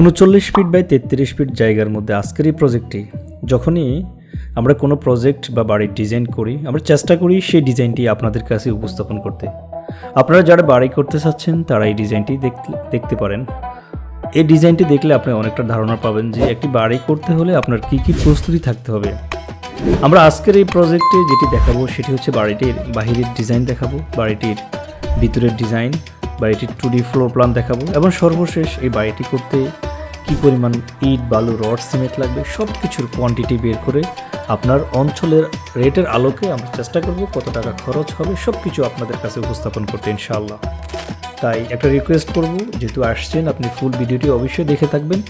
উনচল্লিশ feet by তেত্রিশ fit জায়গার মধ্যে আজকের এই প্রজেক্টটি যখনই আমরা কোনো প্রজেক্ট বা বাড়ির ডিজাইন করি, আমরা চেষ্টা করি সেই ডিজাইনটি আপনাদের কাছে উপস্থাপন করতে। আপনারা যারা বাড়ি করতে চাচ্ছেন, তারা এই ডিজাইনটি দেখতে দেখতে পারেন। এই ডিজাইনটি দেখলে আপনি অনেকটা ধারণা পাবেন যে একটি বাড়ি করতে হলে আপনার কী কী প্রস্তুতি থাকতে হবে। আমরা আজকের এই প্রজেক্টে যেটি দেখাবো, সেটি হচ্ছে বাড়িটির বাহিরের ডিজাইন দেখাবো, বাড়িটির ভিতরের ডিজাইন বাড়িটির টু ডি ফ্লোর প্ল্যান দেখাবো এবং সর্বশেষ এই বাড়িটি করতে কী পরিমাণ ইট, বালু, রড, সিমেন্ট লাগবে সব কিছুর কোয়ান্টিটি বের করে আপনার অঞ্চলের রেটের আলোকে আমরা চেষ্টা করব কত টাকা খরচ হবে সব কিছু আপনাদের কাছে উপস্থাপন করতে ইনশাআল্লাহ। তাই একটা রিকোয়েস্ট করব, যেহেতু আসছেন, আপনি ফুল ভিডিওটি অবশ্যই দেখে থাকবেন।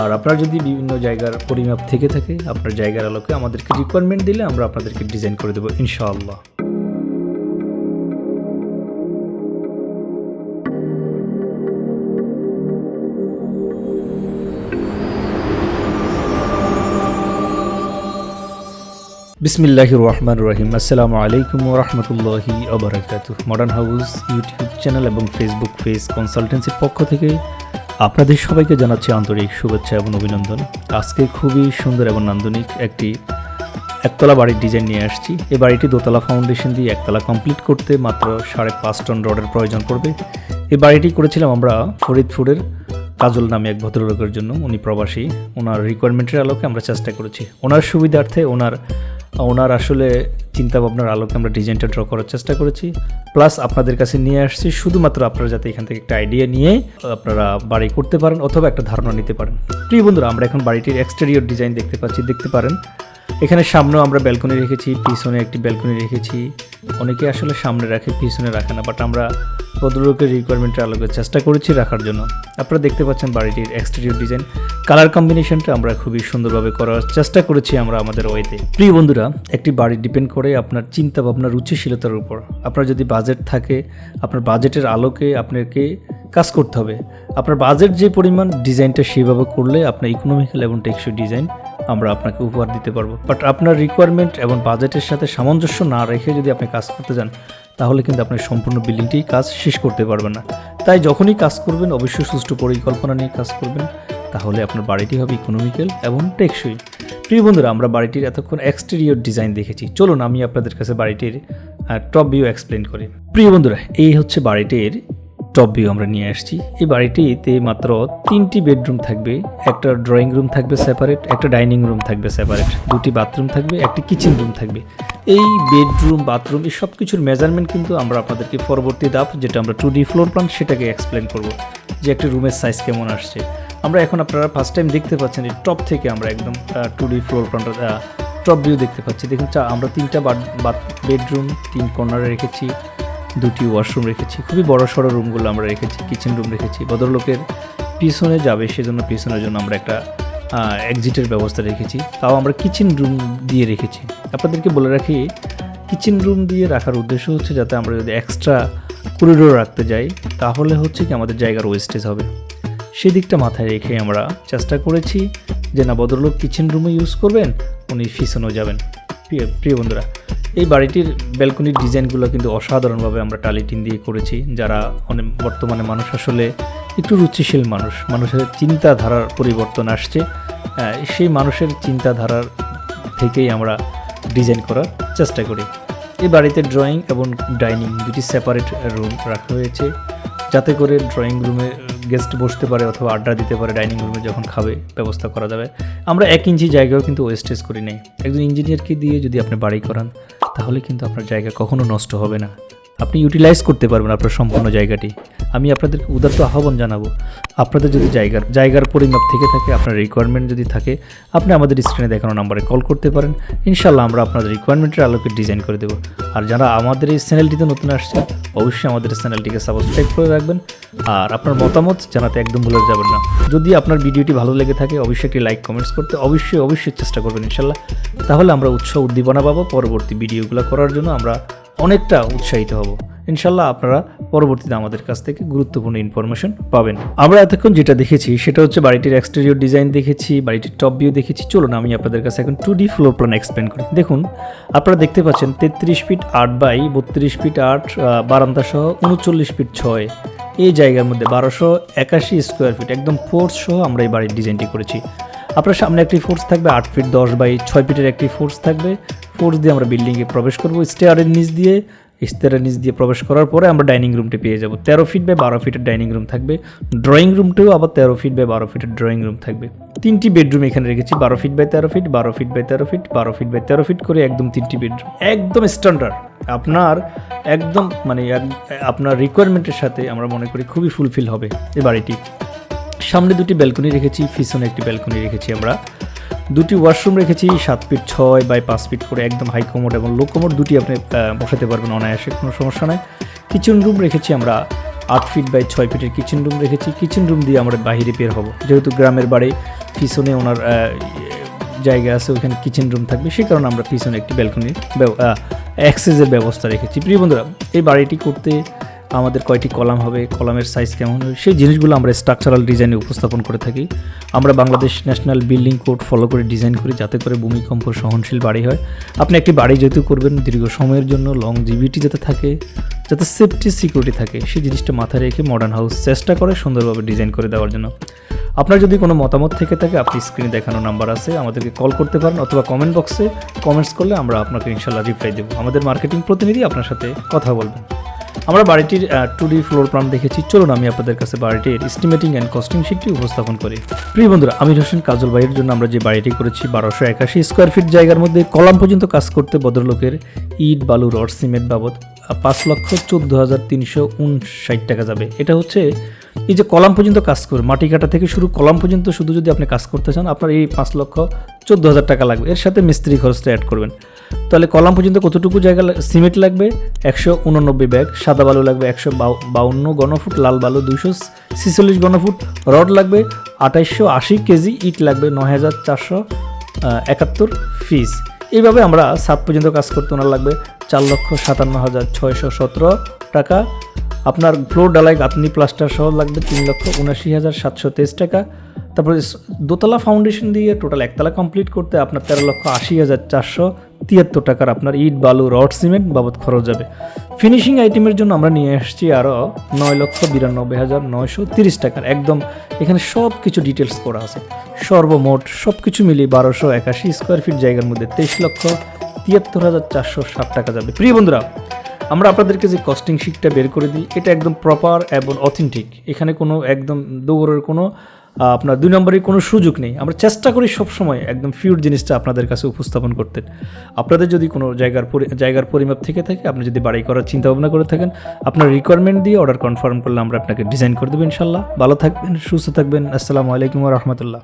আর আপনার যদি বিভিন্ন জায়গার পরিমাপ থেকে থাকে, আপনার জায়গার আলোকে আমাদেরকে রিকোয়ারমেন্ট দিলে আমরা আপনাদেরকে ডিজাইন করে দেবো ইনশাআল্লাহ। বিসমিল্লাহ রহমান রহিম। আসসালামু আলাইকুম রহমতুল্লাহি আবরাকাতু মডার্ন হাউস ইউটিউব চ্যানেল এবং ফেসবুক পেজ কনসালটেন্সির পক্ষ থেকে আপনাদের সবাইকে জানাচ্ছি আন্তরিক শুভেচ্ছা এবং অভিনন্দন। আজকে খুবই সুন্দর এবং নান্দনিক একটি একতলা বাড়ির ডিজাইন নিয়ে আসছি। এই বাড়িটি দোতলা ফাউন্ডেশন দিয়ে একতলা কমপ্লিট করতে মাত্র সাড়ে পাঁচ টন রডের প্রয়োজন পড়বে। এই বাড়িটি করেছিলাম আমরা ফরিদপুরের কাজল নামে এক ভদ্রলোকের জন্য উনি প্রবাসী। ওনার রিকোয়ারমেন্টের আলোকে আমরা চেষ্টা করেছি। ওনার সুবিধার্থে ওনার ওনার আসলে চিন্তা ভাবনার আলোকে আমরা ডিজাইনটা ড্র করার চেষ্টা করেছি। প্লাস আপনাদের কাছে নিয়ে আসছি শুধুমাত্র আপনারা যাতে এখান থেকে একটা আইডিয়া নিয়ে আপনারা বাড়ি করতে পারেন অথবা একটা ধারণা নিতে পারেন। প্রিয় বন্ধুরা, আমরা এখন বাড়িটির এক্সটেরিয়র ডিজাইন দেখতে পাচ্ছি। দেখতে পারেন এখানে সামনেও আমরা ব্যালকনি রেখেছি, পিছনে একটি ব্যালকনি রেখেছি। অনেকে আসলে সামনে রাখে, পিছনে রাখে না বাট আমরা ভদ্রলোকের রিকোয়ারমেন্টের আলোকে চেষ্টা করেছি রাখার জন্য। আপনারা দেখতে পাচ্ছেন বাড়িটির এক্সটেরিয়র ডিজাইন কালার কম্বিনেশনটা আমরা খুবই সুন্দরভাবে করার চেষ্টা করেছি আমরা আমাদের ওয়েতে প্রিয় বন্ধুরা, একটি বাড়ি ডিপেন্ড করে আপনার চিন্তা ভাবনা রুচিশীলতার উপর। আপনার যদি বাজেট থাকে, আপনার বাজেটের আলোকে আপনাকে কাজ করতে হবে। আপনার বাজেট যে পরিমাণ ডিজাইনটা সেভাবে করলে আপনার ইকোনমিক্যাল এবং টেকসই ডিজাইন আমরা আপনাকে উপহার দিতে পারব। বাট আপনার রিকোয়ারমেন্ট এবং বাজেটের সাথে সামঞ্জস্য না রেখে যদি আপনি কাজ করতে যান, তাহলে কিন্তু আপনি সম্পূর্ণ বিল্ডিংটি কাজ শেষ করতে পারবেন না। তাই যখনই কাজ করবেন, অবশ্যই সুষ্ঠু পরিকল্পনা নিয়ে কাজ করবেন, তাহলে আপনার বাড়িটি হবে ইকোনমিক্যাল এবং টেকসই। প্রিয় বন্ধুরা, আমরা বাড়িটির এতক্ষণ এক্সটেরিয়র ডিজাইন দেখেছি। চলুন আমি আপনাদের কাছে বাড়িটির টপ ভিউ এক্সপ্লেন করি। প্রিয় বন্ধুরা, এই হচ্ছে বাড়িটির টপ ভিউ আমরা নিয়ে আসছি। এই বাড়িটিতে মাত্র তিনটি বেডরুম থাকবে, একটা ড্রয়িং রুম থাকবে সেপারেট, একটা ডাইনিং রুম থাকবে সেপারেট, দুটি বাথরুম থাকবে, একটি কিচেন রুম থাকবে। এই বেডরুম, বাথরুম, এই সব কিছুর মেজারমেন্ট কিন্তু আমরা আপনাদেরকে পরবর্তী ধাপ, যেটা আমরা টু ডি ফ্লোর প্ল্যান সেটাকে এক্সপ্লেন করব, যে একটি রুমের সাইজ কেমন আসছে। আমরা এখন আপনারা ফার্স্ট টাইম দেখতে পাচ্ছেন এই টপ থেকে আমরা একদম টু ডি ফ্লোর প্ল্যানটা টপ ভিউ দেখতে পাচ্ছি। দেখুন আমরা তিনটা বেডরুম তিন কর্নারে রেখেছি। দুটি ওয়াশরুম রেখেছি। খুবই বড় সড়ো রুমগুলো আমরা রেখেছি কিচেন রুম রেখেছি। ভদ্রলোকের পিছনে যাবে, সেজন্য পিছনের জন্য আমরা একটা এক্সিটের ব্যবস্থা রেখেছি। তাও আমরা কিচেন রুম দিয়ে রেখেছি। আপনাদেরকে বলে রাখি কিচেন রুম দিয়ে রাখার উদ্দেশ্য হচ্ছে যাতে আমরা যদি এক্সট্রা করিডোর রাখতে যাই, তাহলে হচ্ছে কি আমাদের জায়গার ওয়েস্টেজ হবে। সেই দিকটা মাথায় রেখে আমরা চেষ্টা করেছি যে না, ভদ্রলোক কিচেন রুমে ইউজ করবেন, উনি পিছনেও যাবেন। প্রিয় প্রিয় বন্ধুরা, এই বাড়িটির ব্যালকনির ডিজাইনগুলো কিন্তু অসাধারণভাবে আমরা টালিটিন দিয়ে করেছি। যারা অনেক বর্তমানে মানুষ আসলে একটু রুচিশীল মানুষ, মানুষের চিন্তাধারার পরিবর্তন আসছে। সেই মানুষের চিন্তাধারার থেকেই আমরা ডিজাইন করার চেষ্টা করি। এই বাড়িতে ড্রয়িং এবং ডাইনিং দুটি সেপারেট রুম রাখা হয়েছে। যাতে করে ড্রয়িং রুমে গেস্ট বসতে পারে অথবা আড্ডা দিতে পারে, ডাইনিং রুমে যখন খাবে, ব্যবস্থা করা যাবে। আমরা এক ইঞ্চি জায়গাও কিন্তু ওয়েস্টেজ করি নাই। একজন ইঞ্জিনিয়ারকে দিয়ে যদি আপনি বাড়ি করান, তাহলে কিন্তু আপনার জায়গা কখনো নষ্ট হবে না। আপনি ইউটিলাইজ করতে পারবেন আপনার সম্পূর্ণ জায়গাটি। আমি আপনাদেরকে উদার্ত আহ্বান জানাব, আপনাদের যদি জায়গার জায়গার পরিমাপ থেকে থাকে, আপনার রিকোয়ারমেন্ট যদি থাকে, আপনি আমাদের স্ক্রিনে দেখানো নাম্বারে কল করতে পারেন। ইনশাল্লাহ আমরা আপনাদের রিকোয়ারমেন্টের আলোকে ডিজাইন করে দেবো। আর যারা আমাদের এই চ্যানেলটিতে নতুন আসছে অবশ্যই আমাদের চ্যানেলটিকে সাবস্ক্রাইব করে রাখবেন। আর আপনার মতামত জানাতে একদম ভুলে যাবেন না। যদি আপনার ভিডিওটি ভালো লেগে থাকে, অবশ্যই একটি লাইক কমেন্টস করতে অবশ্যই অবশ্যই চেষ্টা করবেন ইনশাল্লাহ তাহলে আমরা উৎসাহ উদ্দীপনা পাবো পরবর্তী ভিডিওগুলো করার জন্য। আমরা অনেকটা উৎসাহিত হব। ইনশাল্লাহ আপনারা পরবর্তীতে আমাদের কাছ থেকে গুরুত্বপূর্ণ ইনফরমেশন পাবেন। আমরা এতক্ষণ যেটা দেখেছি সেটা হচ্ছে বাড়িটির এক্সটেরিয়র ডিজাইন দেখেছি, বাড়িটির টপ ভিউ দেখেছি। চলুন আমি আপনাদের কাছে এখন two D floor plan explain করি। দেখুন, আপনারা দেখতে পাচ্ছেন তেত্রিশ ফিট আট বাই বত্রিশ ফিট আট বারান্দা সহ উনচল্লিশ ফিট ছয়। এই জায়গার মধ্যে বারোশো একাশি স্কোয়ার ফিট একদম ফোর্স সহ আমরা এই বাড়ির ডিজাইনটি করেছি। আপনার সামনে একটি ফোর্স থাকবে, আট ফিট দশ বাই ছয় ফিটের একটি ফোর্স থাকবে। ফোর্স দিয়ে আমরা বিল্ডিংয়ে প্রবেশ করব। স্টেয়ারের নিচ দিয়ে স্টেয়ারের নিচ দিয়ে প্রবেশ করার পরে আমরা ডাইনিং রুমটি পেয়ে যাব। তেরো ফিট বাই বারো ফিটের ডাইনিং রুম থাকবে। ড্রয়িং রুমটিও আবার তেরো ফিট বাই বারো ফিটের ড্রয়িং রুম থাকবে। তিনটি বেডরুম এখানে রেখেছি, বারো ফিট বাই তেরো ফিট বারো ফিট বাই তেরো ফিট বারো ফিট বাই তেরো ফিট করে একদম তিনটি বেডরুম একদম স্ট্যান্ডার্ড আপনার একদম মানে আপনার রিকোয়ারমেন্টের সাথে আমরা মনে করি খুবই ফুলফিল হবে এই বাড়িটি। সামনে দুটি ব্যালকনি রেখেছি, পিছনে একটি ব্যালকনি রেখেছি আমরা। দুটি ওয়াশরুম রেখেছি, সাত ফিট ছয় বাই পাঁচ ফিট করে একদম হাই কোমোড এবং লো কোমোড দুটি আপনি বসাতে পারবেন অনায়াসে, কোনো সমস্যা নাই। কিচেন রুম রেখেছি আমরা আট ফিট বাই ছয় ফিটের কিচেন রুম রেখেছি। কিচেন রুম দিয়ে আমরা বাইরে বের হব। যেহেতু গ্রামের বাড়ি, পিছনে ওনার জায়গা আছে ওখানে কিচেন রুম থাকবে। সেই কারণে আমরা পিছনে একটি ব্যালকনির অ্যাক্সেসের ব্যবস্থা রেখেছি। প্রিয় বন্ধুরা, এই বাড়িটি করতে আমাদের কয়টি কলাম হবে, কলামের সাইজ কেমন হবে, সেই জিনিসগুলো আমরা স্ট্রাকচারাল ডিজাইনে উপস্থাপন করে থাকি। আমরা Bangladesh national building code follow করে ডিজাইন করি যাতে করে ভূমিকম্প সহনশীল বাড়ি হয়। আপনি একটি বাড়ি যেহেতু করবেন, দীর্ঘ সময়ের জন্য লং জিবিটি যাতে থাকে, যাতে সেফটি সিকিউরিটি থাকে, সেই জিনিসটা মাথায় রেখে মডার্ন হাউস চেষ্টা করে সুন্দরভাবে ডিজাইন করে দেওয়ার জন্য। আপনার যদি কোনো মতামত থেকে থাকে, আপনি স্ক্রিনে দেখানো নাম্বার আছে, আমাদেরকে কল করতে পারেন অথবা কমেন্ট বক্সে কমেন্টস করলে আমরা আপনাকে ইনশাল্লাহ রিপ্লাই দেবো। আমাদের মার্কেটিং প্রতিনিধি আপনার সাথে কথা বলবেন। আমরা বাড়িটির টু ডি ফ্লোর প্ল্যান দেখেছি। চলুন আমি আপনাদের কাছে বাড়িটির এস্টিমেটিং অ্যান্ড কস্টিং শিটটি উপস্থাপন করি। প্রিয় বন্ধুরা, আমির হোসেন কাজল ভাইয়ের জন্য আমরা যে বাড়িটি করেছি, বারোশো একাশি স্কোয়ার ফিট জায়গার মধ্যে কলাম পর্যন্ত কাজ করতে ভদ্রলোকের ইট বালু রড, সিমেন্ট বাবদ পাঁচ লক্ষ চোদ্দ হাজার তিনশো উনষাট টাকা যাবে। এটা হচ্ছে এই যে কলাম পর্যন্ত কাজ করবে মাটি কাটা থেকে শুরু কলাম পর্যন্ত শুধু যদি আপনি কাজ করতে চান, আপনার এই পাঁচ লক্ষ চোদ্দ হাজার টাকা লাগবে। এর সাথে মিস্ত্রি খরচটা অ্যাড করবেন। তাহলে কলাম পর্যন্ত কতটুকু জায়গা সিমেন্ট লাগবে? একশো উননব্বই ব্যাগ, সাদা বালু লাগবে একশো বাউন্ন গণফুট লাল বালু দুইশো ছিচল্লিশ গণফুট রড লাগবে আঠাইশশো আশি কেজি, ইট লাগবে নয় হাজার চারশো একাত্তর ফিস এইভাবে আমরা সাত পর্যন্ত কাজ করতে ওনার লাগবে চার লক্ষ সাতান্ন হাজার ছয়শো সতেরো টাকা। আপনার ফ্লোর ডালাই গাঁথনি প্লাস্টার সহ লাগবে তিন লক্ষ উনাশি হাজার সাতশো তেইশ টাকা। তারপরে দোতলা ফাউন্ডেশন দিয়ে টোটাল একতলা কমপ্লিট করতে আপনার তেরো লক্ষ আশি হাজার চারশো তিয়াত্তর টাকার আপনার ইট, বালু, রড, সিমেন্ট বাবদ খরচ যাবে। ফিনিশিং আইটেমের জন্য আমরা নিয়ে এসেছি আরও নয় লক্ষ বিরানব্বই হাজার নয়শো তিরিশ টাকার। একদম এখানে সব কিছু ডিটেলস করা আছে। সর্বমোট সব কিছু মিলিয়ে বারোশো একাশি স্কোয়ার ফিট জায়গার মধ্যে তেইশ লক্ষ তিয়াত্তর হাজার চারশো ষাট টাকা যাবে। প্রিয় বন্ধুরা, আমরা আপনাদেরকে যে কস্টিং শিটটা বের করে দিই, এটা একদম প্রপার এবং অথেন্টিক এখানে কোনো একদম দৌড়ের কোনো আপনার দুই নম্বরের কোনো সুযোগ নেই। আমরা চেষ্টা করি সবসময় একদম ফিউর জিনিসটা আপনাদের কাছে উপস্থাপন করতে। আপনাদের যদি কোনো জায়গার জায়গার পরিমাপ থেকে থাকে, আপনি যদি বাড়ি করার চিন্তা ভাবনা করে থাকেন, আপনার রিকোয়ারমেন্ট দিয়ে অর্ডার কনফার্ম করলে আমরা আপনাকে ডিজাইন করে দেবো ইনশাল্লাহ। ভালো থাকবেন, সুস্থ থাকবেন। আসসালামু আলাইকুম রহমতুল্লাহ।